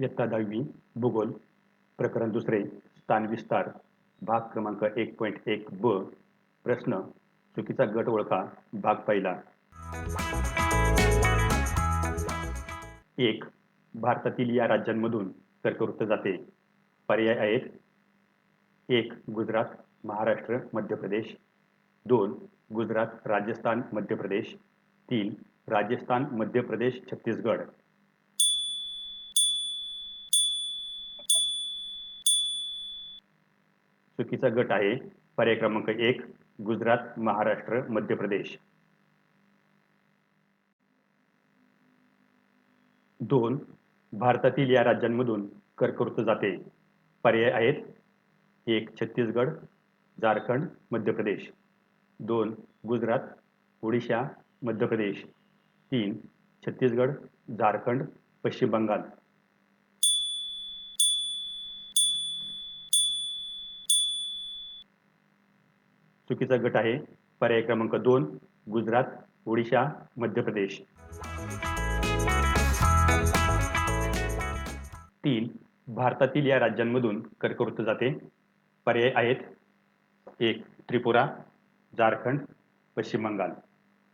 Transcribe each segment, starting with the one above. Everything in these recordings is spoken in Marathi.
इयत्ता दहावी भूगोल प्रकरण दुसरे स्थान विस्तार भाग क्रमांक एक पॉईंट एक ब प्रश्न चुकीचा गट ओळखा भाग पहिला. एक भारतातील या राज्यांमधून कर्कवृत्त जाते. पर्याय आहेत. एक गुजरात महाराष्ट्र मध्य प्रदेश. दोन गुजरात राजस्थान मध्य प्रदेश. तीन राजस्थान मध्य प्रदेश छत्तीसगड. चुकीचा गट आहे. पर्याय क्रमांक एक गुजरात महाराष्ट्र मध्य प्रदेश. दोन भारतातील या राज्यांमधून कर्कवृत्त जाते. पर्याय आहेत. एक छत्तीसगड झारखंड मध्य प्रदेश. दोन गुजरात ओडिशा मध्य प्रदेश. तीन छत्तीसगड झारखंड पश्चिम बंगाल. चुकीचा गट आहे. पर्याय क्रमांक दोन गुजरात ओडिशा मध्य प्रदेश. तीन भारतातील या राज्यांमधून कर्कवृत्त जाते. पर्याय आहेत. एक त्रिपुरा झारखंड पश्चिम बंगाल.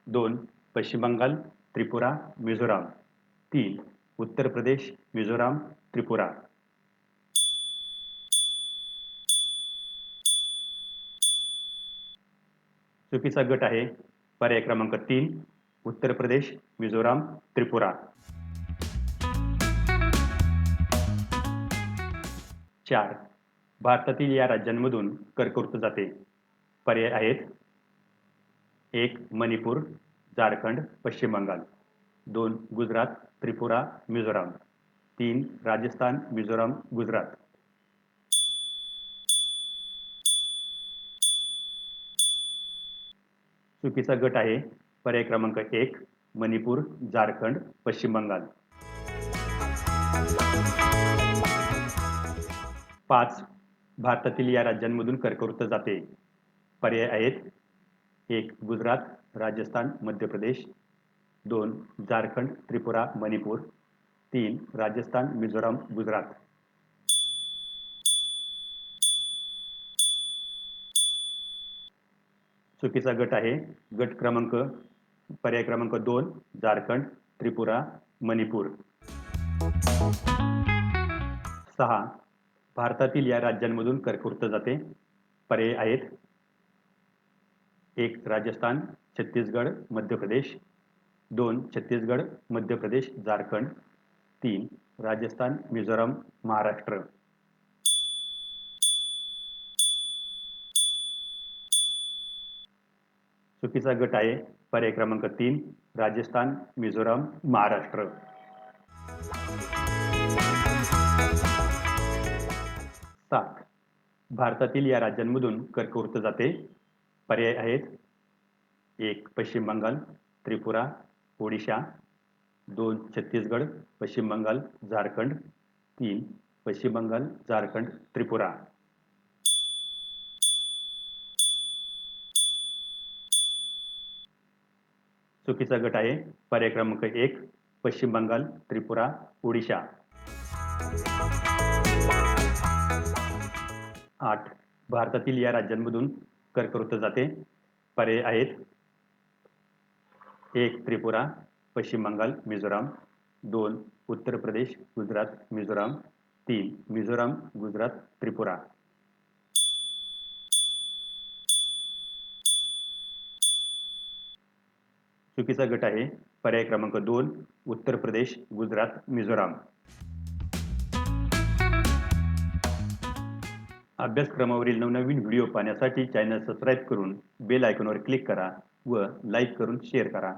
दोन पश्चिम बंगाल त्रिपुरा मिझोराम. तीन उत्तर प्रदेश मिझोराम त्रिपुरा. चुकीचा गट आहे. पर्याय क्रमांक तीन उत्तर प्रदेश मिझोराम त्रिपुरा. चार भारतातील या राज्यांमधून कर्कवृत्त जाते. पर्याय आहेत. एक मणिपूर झारखंड पश्चिम बंगाल. दोन गुजरात त्रिपुरा मिझोराम. तीन राजस्थान मिझोराम गुजरात. चुकीचा गट आहे. पर्याय क्रमांक एक मणिपूर झारखंड पश्चिम बंगाल. पाच भारतातील या राज्यांमधून कर्कवृत्त जाते. पर्याय आहेत. एक गुजरात राजस्थान मध्य प्रदेश. दोन झारखंड त्रिपुरा मणिपूर. तीन राजस्थान मिझोराम गुजरात. चुकीचा गट आहे. गट क्रमांक पर्याय क्रमांक दोन झारखंड त्रिपुरा मणिपूर. सहा. भारतातील या राज्यांमधून कर्कवृत्त जाते. पर्याय आहेत. एक राजस्थान छत्तीसगड मध्य प्रदेश दोन छत्तीसगड मध्य प्रदेश झारखंड. तीन राजस्थान मिझोराम महाराष्ट्र. चुकीचा गट आहे. पर्याय क्रमांक तीन राजस्थान मिझोराम महाराष्ट्र. सात. भारतातील या राज्यांमधून कर्कवृत्त जाते. पर्याय आहेत. एक पश्चिम बंगाल त्रिपुरा ओडिशा. दोन छत्तीसगड पश्चिम बंगाल झारखंड. तीन पश्चिम बंगाल झारखंड त्रिपुरा. चुकीचा गट आहे. पर्याय क्रमांक एक पश्चिम बंगाल त्रिपुरा ओडिशा. आठ भारतातील या राज्यांमधून कर्कवृत्त जाते. पर्याय आहेत. एक त्रिपुरा पश्चिम बंगाल मिझोराम. दोन उत्तर प्रदेश गुजरात मिझोराम. तीन मिझोराम गुजरात त्रिपुरा. चुकीचा गट आहे. पर्याय क्रमांक दोन उत्तर प्रदेश गुजरात मिझोराम. अभ्यासक्रमावरील नवनवीन व्हिडिओ पाहण्यासाठी चॅनल सबस्क्राईब करून बेल आयकॉनवर क्लिक करा व लाईक करून शेअर करा.